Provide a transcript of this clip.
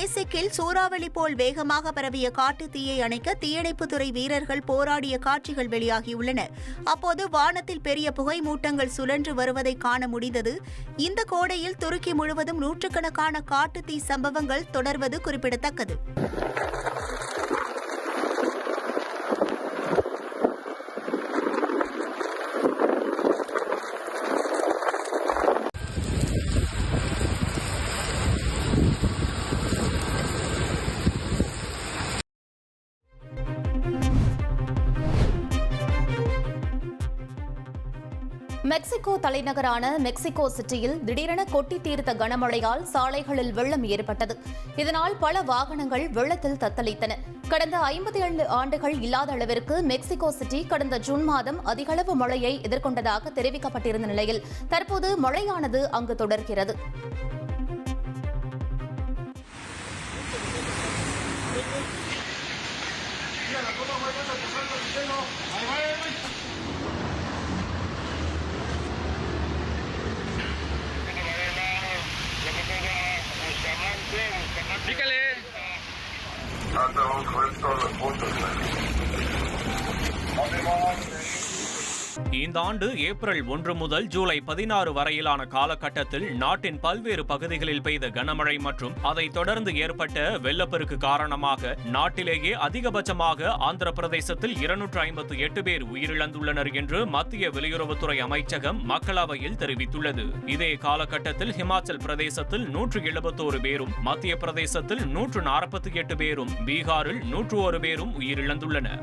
நாசிக்கில் சூறாவளி போல் வேகமாக பரவிய காட்டு தீயை அணைக்க தீயணைப்புத்துறை வீரர்கள் போராடிய காட்சிகள் வெளியாகியுள்ளன. அப்போது வானத்தில் பெரிய புகை மூட்டங்கள் சுழன்று வருவதை காண முடிந்தது. இந்த கோடையில் துருக்கி முழுவதும் நூற்றுக்கணக்கான காட்டு தீ சம்பவங்கள் தொடர்வது குறிப்பிடத்தக்கது. மெக்சிகோ தலைநகரான மெக்சிகோ சிட்டியில் திடீரென கொட்டி தீர்த்த கனமழையால் சாலைகளில் வெள்ளம் ஏற்பட்டது. இதனால் பல வாகனங்கள் வெள்ளத்தில் தத்தளித்தன. கடந்த ஐம்பத்தி ஏழு ஆண்டுகள் இல்லாத அளவிற்கு மெக்சிகோ சிட்டி கடந்த ஜூன் மாதம் அதிகளவு மழையை எதிர்கொண்டதாக தெரிவிக்கப்பட்டிருந்த நிலையில் தற்போது மழையானது அங்கு தொடர்கிறது. Pícale. Anda, vamos a ver todos los puntos. Vamos, இந்த ஆண்டு ஏப்ரல் ஒன்று முதல் ஜூலை பதினாறு வரையிலான காலகட்டத்தில் நாட்டின் பல்வேறு பகுதிகளில் பெய்த கனமழை மற்றும் அதைத் தொடர்ந்து ஏற்பட்ட வெள்ளப்பெருக்கு காரணமாக நாட்டிலேயே அதிகபட்சமாக ஆந்திர பிரதேசத்தில் இருநூற்று ஐம்பத்து எட்டு பேர் உயிரிழந்துள்ளனர் என்று மத்திய வெளியுறவுத்துறை அமைச்சகம் மக்களவையில் தெரிவித்துள்ளது. இதே காலகட்டத்தில் ஹிமாச்சல் பிரதேசத்தில் நூற்று எழுபத்தோரு பேரும் மத்திய பிரதேசத்தில் நூற்று நாற்பத்தி எட்டு பேரும் பீகாரில் நூற்று ஒரு பேரும் உயிரிழந்துள்ளனர்.